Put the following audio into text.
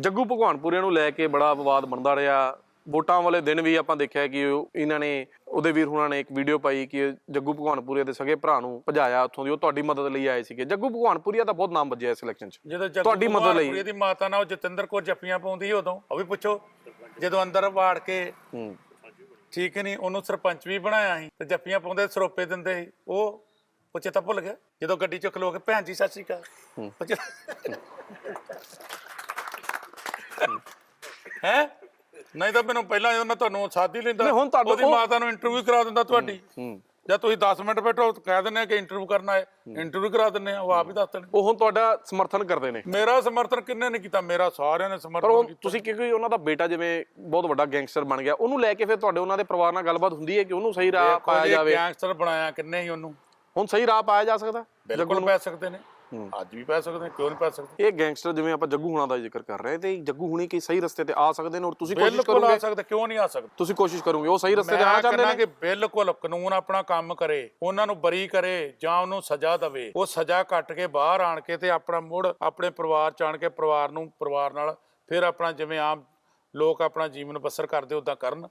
ਜੱਗੂ ਭਗਵਾਨਪੁਰੀਆ ਨੂੰ ਲੈ ਕੇ ਬੜਾ ਵਿਵਾਦ ਬਣਦਾ ਰਿਹਾ। ਵੋਟਾਂ ਵਾਲੇ ਦਿਨ ਵੀ ਆਪਾਂ ਦੇਖਿਆ ਕਿ ਇਹਨਾਂ ਨੇ ਉਹਦੇ ਵੀਰ ਹੁਣਾਂ ਨੇ ਇੱਕ ਵੀਡੀਓ ਪਾਈ ਕਿ ਜੱਗੂ ਭਗਵਾਨਪੁਰੀਆ ਦੇ ਸਗੇ ਭਰਾ ਨੂੰ ਭਜਾਇਆ ਉੱਥੋਂ ਦੀ ਉਹ ਤੁਹਾਡੀ ਮਦਦ ਲਈ ਆਏ ਸੀਗੇ। ਜੱਗੂ ਭਗਵਾਨਪੁਰੀਆ ਦਾ ਬਹੁਤ ਨਾਮ ਵੱਜਿਆ ਇਸ ਇਲੈਕਸ਼ਨ 'ਚ। ਤੁਹਾਡੀ ਮਦਦ ਲਈ। ਭਗਵਾਨਪੁਰੀ ਦੀ ਮਾਤਾ ਨਾਲ ਜਤਿੰਦਰ ਕੌਰ ਜੱਫੀਆਂ ਪਾਉਂਦੀ ਸੀ ਉਦੋਂ ਉਹ ਵੀ ਪੁੱਛੋ ਜਦੋਂ ਅੰਦਰ ਵਾੜ ਕੇ ਠੀਕ ਨਹੀਂ ਉਹਨੂੰ ਸਰਪੰਚ ਵੀ ਬਣਾਇਆ ਸੀ ਤੇ ਜੱਫੀਆਂ ਪਾਉਂਦੇ ਸਰੋਪੇ ਦਿੰਦੇ ਸੀ। ਉਹ ਉਹ ਚੇਤਾ ਭੁੱਲ ਗਿਆ ਜਦੋਂ ਗੱਡੀ ਚ ਖਲੋ ਕੇ ਭੈਣ ਜੀ ਸਤਿ ਸ਼੍ਰੀ ਅਕਾਲ। ਹੈਂ? ਨਹੀਂ ਤਾਂ ਮੈਨੂੰ ਪਹਿਲਾਂ ਜਦੋਂ ਮੈਂ ਤੁਹਾਨੂੰ ਹੀ ਲੈਂਦਾ ਨਹੀਂ, ਹੁਣ ਤੁਹਾਨੂੰ ਉਹਦੀ ਉਹ- ਮਾਤਾ ਨੂੰ ਇੰਟਰਵਿਊ ਕਰਾ ਦਿੰਦਾ ਤੁਹਾਡੀ। ਜਾਂ ਤੁਸੀਂ 10 ਮਿੰਟ ਬੈਠੋ ਕਹਿ ਦਿੰਦੇ ਆ ਕਿ ਇੰਟਰਵਿਊ ਕਰਨਾ ਹੈ। ਇੰਟਰਵਿਊ ਕਰਾ ਦਿੰਦੇ ਆ ਉਹ ਆਪ ਹੀ ਦੱਸ ਦੇਣ ਉਹ ਹੁਣ ਤੁਹਾਡਾ ਸਮਰਥਨ ਕਰਦੇ ਨੇ। ਮੇਰਾ ਸਮਰਥਨ ਕਿੰਨੇ ਨੇ ਕੀਤਾ? ਮੇਰਾ ਸਾਰਿਆਂ ਨੇ ਪਰ ਸਮਰਥਨ ਉਹ ਕੀਤਾ। ਤੁਸੀਂ ਕਿਉਂਕਿ ਉਹਨਾਂ ਦਾ ਬੇਟਾ ਜਿਵੇਂ ਬਹੁਤ ਵੱਡਾ ਗੈਂਗਸਟਰ ਬਣ ਗਿਆ ਉਹਨੂੰ ਲੈ ਕੇ ਫਿਰ ਤੁਹਾਡੇ ਉਹਨਾਂ ਦੇ ਪਰਿਵਾਰ ਨਾਲ ਗੱਲਬਾਤ ਹੁੰਦੀ ਹੈ ਕਿ ਉਹਨੂੰ ਸਹੀ ਰਾਹ ਪਾਇਆ ਜਾਵੇ? ਗੈਂਗਸਟਰ ਬਣਾਇਆ ਕਿੰਨੇ ਹੀ ਉਹਨੂੰ। ਹੁਣ ਸਹੀ ਰਾਹ ਪਾਇਆ ਜਾ ਸਕਦਾ? ਬਿਲਕੁਲ ਪੈ ਸਕਦੇ ਨੇ। ਅੱਜ ਵੀ ਪੈ ਸਕਦੇ ਕਿਉਂ ਨਹੀਂ ਪੈ ਸਕਦੇ? ਇਹ ਗੈਂਗਸਟਰ ਜਿਵੇਂ ਆਪਾਂ ਜੱਗੂ ਹੁਣਾਂ ਦਾ ਜ਼ਿਕਰ ਕਰ ਰਹੇ ਤੇ ਜੱਗੂ ਹੁਣੀ ਕੀ ਸਹੀ ਰਸਤੇ ਤੇ ਆ ਸਕਦੇ ਨੇ ਔਰ ਤੁਸੀਂ ਕੋਸ਼ਿਸ਼ ਬਿਲਕੁਲ ਆ ਕਰੋਗੇ? ਸਕਦੇ ਕਿਉਂ ਨਹੀਂ ਆ ਸਕਦੇ? ਤੁਸੀਂ ਕੋਸ਼ਿਸ਼ ਕਰੋਗੇ ਉਹ ਸਹੀ ਰਸਤੇ ਤੇ ਆਣਾ ਚਾਹੁੰਦੇ ਕਹਿੰਦਾ ਨੇ ਕਿ ਬਿਲਕੁਲ ਕਾਨੂੰਨ ਆਪਣਾ ਕੰਮ ਕਰੇ ਉਹਨਾਂ ਨੂੰ ਬਰੀ ਕਰੇ ਜਾਂ ਉਹਨੂੰ ਸਜ਼ਾ ਦੇਵੇ। ਉਹ ਸਜ਼ਾ ਕੱਟ ਕੇ ਬਾਹਰ ਆਣ ਕੇ ਤੇ ਆਪਣਾ ਮੁੜ ਆਪਣੇ ਪਰਿਵਾਰ ਚ ਆਣ ਕੇ ਪਰਿਵਾਰ ਨੂੰ ਪਰਿਵਾਰ ਨਾਲ ਫਿਰ ਆਪਣਾ ਜਿਵੇਂ ਆਮ ਲੋਕ ਆਪਣਾ ਜੀਵਨ ਬਸਰ ਕਰਦੇ ਉਦਾਂ ਕਰਨ।